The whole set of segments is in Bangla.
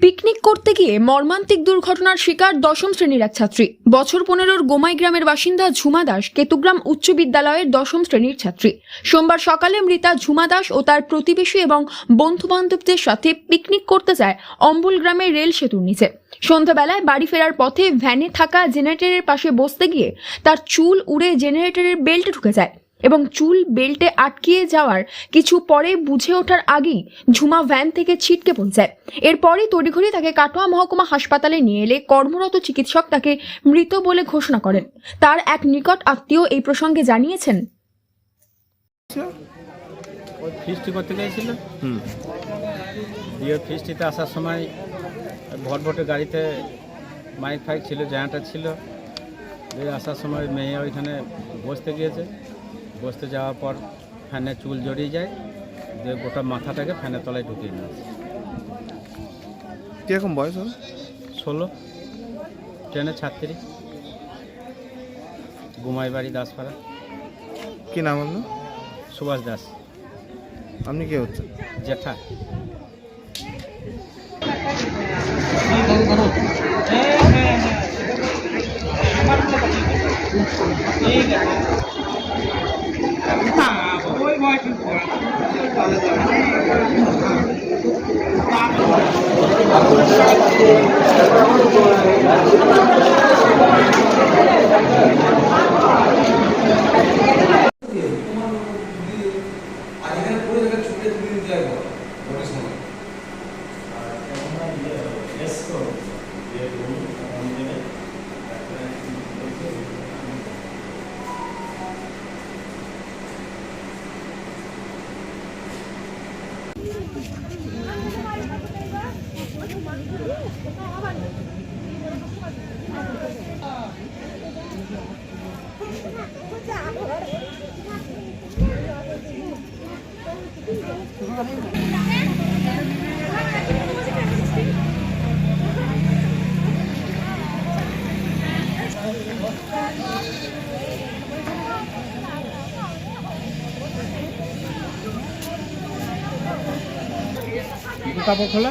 পিকনিক করতে গিয়ে মর্মান্তিক দুর্ঘটনার শিকার দশম শ্রেণির এক ছাত্রী। বছর পনেরোর গোমাই গ্রামের বাসিন্দা ঝুমা দাস কেতুগ্রাম উচ্চ বিদ্যালয়ের দশম শ্রেণির ছাত্রী। সোমবার সকালে মৃতা ঝুমা দাস ও তার প্রতিবেশী এবং বন্ধু বান্ধবদের সাথে পিকনিক করতে যায় অম্বুল গ্রামের রেল সেতুর নিচে। সন্ধ্যাবেলায় বাড়ি ফেরার পথে ভ্যানে থাকা জেনারেটরের পাশে বসতে গিয়ে তার চুল উড়ে জেনারেটরের বেল্টে ঢুকে যায়। এবং চুল বেল্টে আটকিয়ে যাওয়ার কিছু পরে বুঝে ওঠার আগেই ঝুমা ভ্যান থেকে ছিটকে পৌঁছায়। এরপরই তড়িঘড়ি তাকে কাটোয়া মহকুমা হাসপাতালে নিয়ে এলে কর্মরত চিকিৎসক তাকে মৃত বলে ঘোষণা করেন। তার এক নিকট আত্মীয় এই প্রসঙ্গে জানিয়েছেন ফিস্টি করতে গিয়েছিল? হুম। দিয়ে ফিস্টিতে আসার সময় ভটভটে গাড়িতে মাইক ফাইক ছিল জেনারেটার ছিল। আসার সময় মেয়ে ওইখানে বসতে গিয়েছে। বসতে যাওয়ার পর ফ্যানে চুল জড়িয়ে যায় যে গোটা মাথাটাকে ফ্যানের তলায় ঢুকিয়ে নিয়েছে কীরকম বয়স হবে? ষোলো। ট্রেনের ছাত্রী। গুমাই বাড়ি দাসপাড়া। কি নাম আপনার? সুভাষ দাস। আপনি কে হচ্ছেন? Yes, sir. We are going to 그거 কাপড় খোলা?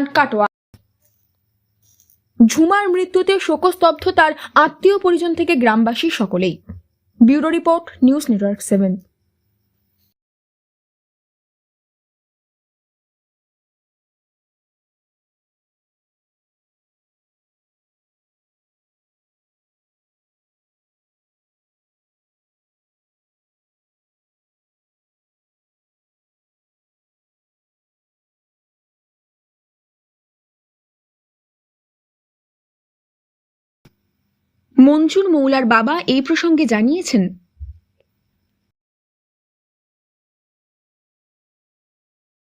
কাটোয়া। ঝুমার মৃত্যুতে শোকস্তব্ধ তার আত্মীয় পরিজন থেকে গ্রামবাসী সকলেই। Bureau report, news network seven. Manjur Maula বাবা এই প্রসঙ্গে জানিয়েছেন